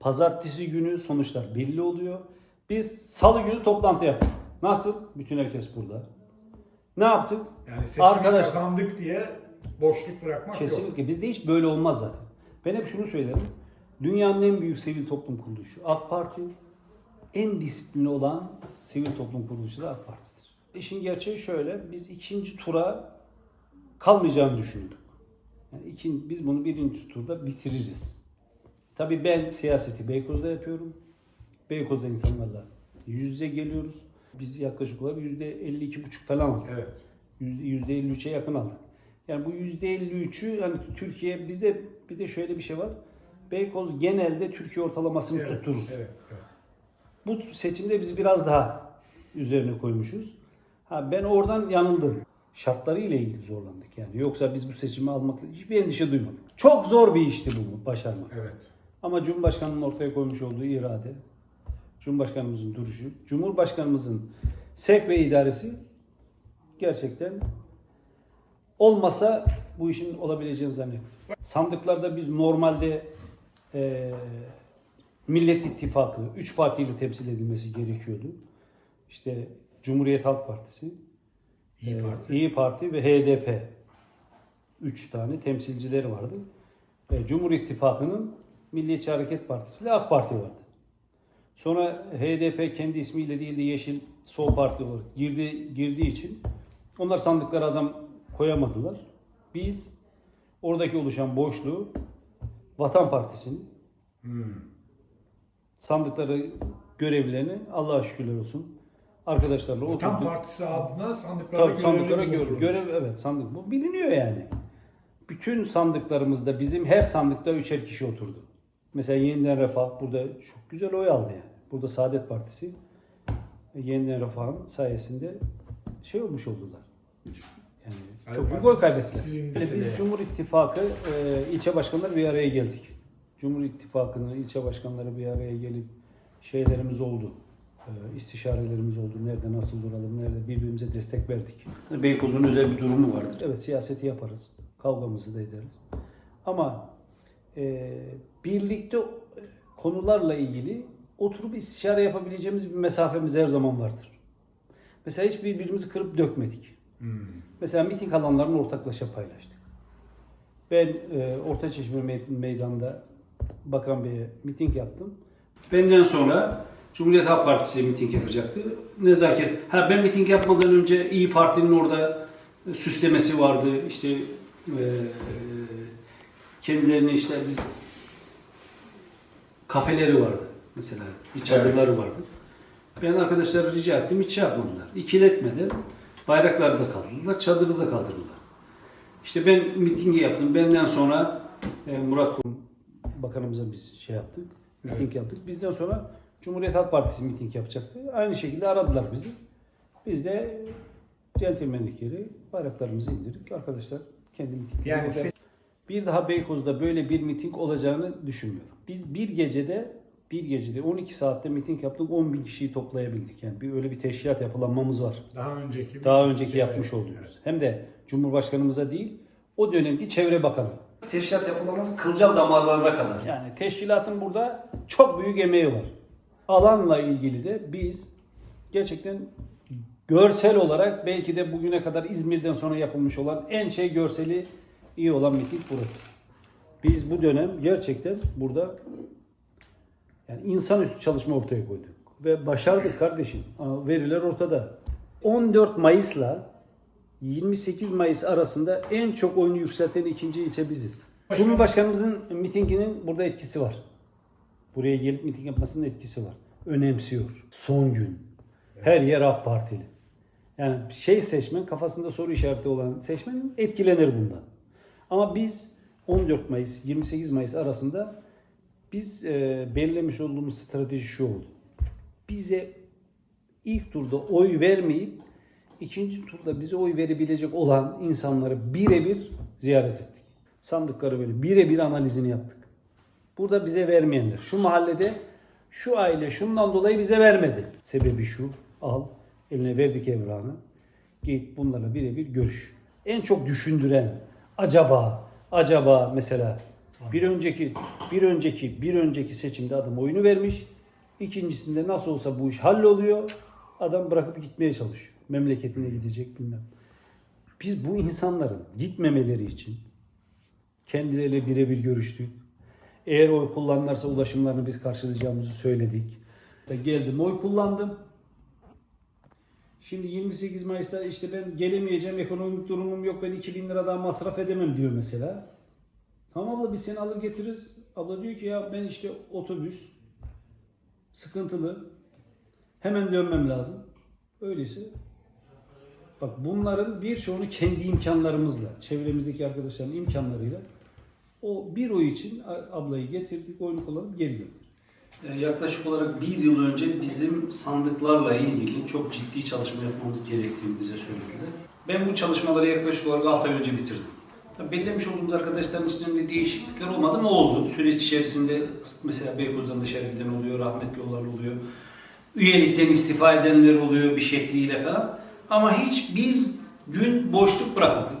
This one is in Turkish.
Pazartesi günü sonuçlar belli oluyor. Biz salı günü toplantı yaptık. Nasıl? Bütün herkes burada. Ne yaptık? Yani seçimi Arkadaş- kazandık diye boşluk bırakmak yok. Kesinlikle. Bizde hiç böyle olmaz zaten. Ben hep şunu söylerim. Dünyanın en büyük sivil toplum kuruluşu AK Parti. En disiplinli olan sivil toplum kuruluşu da AK Parti'dir. İşin gerçeği şöyle. Biz ikinci tura kalmayacağını düşündük. Yani ikin, biz bunu birinci turda bitiririz. Tabii ben siyaseti Beykoz'da yapıyorum. Beykoz'da insanlarla yüz yüze geliyoruz. Biz yaklaşık olarak %52,5 falan aldık. Evet. Yüzde 53'e yakın aldık. Yani bu %53'ü hani Türkiye bizde bir de şöyle bir şey var. Beykoz genelde Türkiye ortalamasını Evet. tutturur. Evet. evet. Bu seçimde biz biraz daha üzerine koymuşuz. Ha ben oradan yanıldım. Şartları ile ilgili zorlandık yani. Yoksa biz bu seçimi almakla hiçbir endişe duymadık. Çok zor bir işti bu başarmak. Evet. Ama Cumhurbaşkanı'nın ortaya koymuş olduğu irade, Cumhurbaşkanımızın duruşu, Cumhurbaşkanımızın sevk ve idaresi gerçekten olmasa bu işin olabileceğini zannediyorum. Sandıklarda biz normalde eee Millet İttifakı, üç partiyle temsil edilmesi gerekiyordu. İşte Cumhuriyet Halk Partisi, İyi ee, Parti. İyi Parti ve HDP. Üç tane temsilcileri vardı. Ee, Cumhur İttifakı'nın Milliyetçi Hareket Partisi ile AK Parti vardı. Sonra HDP kendi ismiyle değil de Yeşil Sol Parti olarak girdi, girdiği için onlar sandıklara adam koyamadılar. Biz oradaki oluşan boşluğu Vatan Partisi'nin Hmm. sandıkları görevlerini Allah'a şükürler olsun arkadaşlarla Vatan oturduk. Partisi adına sandıklara Tabii sandıklara görevli göre, bulundunuz. görev evet sandık bu biliniyor yani. Bütün sandıklarımızda bizim her sandıkta üçer kişi oturdu. Mesela Yeniden Refah burada çok güzel oy aldı yani. Burada Saadet Partisi e, Yeniden Refah'ın sayesinde şey olmuş oldular. Yani çok büyük oy kaybettiler. Yani biz Cumhur İttifakı e, ilçe başkanları bir araya geldik. Cumhur İttifakı'nın ilçe başkanları bir araya gelip şeylerimiz oldu. E, istişarelerimiz oldu. Nerede nasıl duralım, nerede birbirimize destek verdik. Beykoz'un özel bir durumu vardır. Evet siyaseti yaparız. Kavgamızı da ederiz. Ama e, birlikte konularla ilgili oturup istişare yapabileceğimiz bir mesafemiz her zaman vardır. Mesela hiç birbirimizi kırıp dökmedik. Hmm. Mesela miting alanlarını ortaklaşa paylaştık. Ben e, Ortaçeşme Me- Meydanı'nda Bakan Bey'e miting yaptım. Benden sonra Cumhuriyet Halk Partisi miting yapacaktı. Nezaket. Ha ben miting yapmadan önce İyi Parti'nin orada süslemesi vardı. İşte e, kendilerini işte biz kafeleri vardı mesela. Bir çadırları vardı. Ben arkadaşlara rica ettim hiç şey yapmadılar. İkiletmeden bayrakları da kaldırdılar, çadırı da kaldırdılar. İşte ben mitingi yaptım. Benden sonra e, Murat Kurum bakanımıza biz şey yaptık. Miting yaptık. Bizden sonra Cumhuriyet Halk Partisi miting yapacaktı. Aynı şekilde aradılar bizi. Biz de centilmenlik yeri bayraklarımızı indirdik. Arkadaşlar kendi mitingini Yani Bir daha Beykoz'da böyle bir miting olacağını düşünmüyorum. Biz bir gecede bir gecede 12 saatte miting yaptık 10 bin kişiyi toplayabildik. Yani bir öyle bir teşkilat yapılanmamız var. Daha önceki Daha önceki yapmış evet. olduğumuz. Hem de Cumhurbaşkanımıza değil o dönemki çevre bakanı. Teşkilat yapılaması kılcal damarlarına kadar. Yani teşkilatın burada çok büyük emeği var. Alanla ilgili de biz gerçekten görsel olarak belki de bugüne kadar İzmir'den sonra yapılmış olan en şey görseli iyi olan miting burası. Biz bu dönem gerçekten burada yani insanüstü çalışma ortaya koyduk. Ve başardık kardeşim. Veriler ortada. 14 Mayıs'la 28 Mayıs arasında en çok oyunu yükselten ikinci ilçe biziz. Cumhurbaşkanımızın mitinginin burada etkisi var. Buraya gelip miting yapmasının etkisi var. Önemsiyor. Son gün. Her yer AK Partili. Yani şey seçmen, kafasında soru işareti olan seçmen etkilenir bundan. Ama biz 14 Mayıs, 28 Mayıs arasında biz e, belirlemiş olduğumuz strateji şu oldu. Bize ilk turda oy vermeyip ikinci turda bize oy verebilecek olan insanları birebir ziyaret ettik. Sandıkları böyle birebir analizini yaptık. Burada bize vermeyenler. Şu mahallede şu aile şundan dolayı bize vermedi. Sebebi şu. Al eline verdik evrağını. Git bunlarla birebir görüş. En çok düşündüren acaba acaba mesela Bir önceki bir önceki bir önceki seçimde adam oyunu vermiş. İkincisinde nasıl olsa bu iş halloluyor. Adam bırakıp gitmeye çalışıyor. Memleketine gidecek bilmem. Biz bu insanların gitmemeleri için kendileriyle birebir görüştük. Eğer oy kullanırlarsa ulaşımlarını biz karşılayacağımızı söyledik. Geldim oy kullandım. Şimdi 28 Mayıs'ta işte ben gelemeyeceğim, ekonomik durumum yok, ben 2000 lira daha masraf edemem diyor mesela. Tamam abla biz seni alır getiririz. Abla diyor ki ya ben işte otobüs sıkıntılı. Hemen dönmem lazım. Öyleyse bak bunların birçoğunu kendi imkanlarımızla, çevremizdeki arkadaşların imkanlarıyla o bir oy için ablayı getirdik, oyunu kullanıp geri döndük. Ee, Yaklaşık olarak bir yıl önce bizim sandıklarla ilgili çok ciddi çalışma yapmamız gerektiğini bize söylediler. Ben bu çalışmaları yaklaşık olarak 6 ay önce bitirdim. Tabii belirlemiş olduğumuz arkadaşların içinde değişiklikler olmadı mı oldu. Süreç içerisinde mesela Beykoz'dan dışarı giden oluyor, rahmetli olan oluyor. Üyelikten istifa edenler oluyor bir şekliyle falan. Ama hiçbir gün boşluk bırakmadık.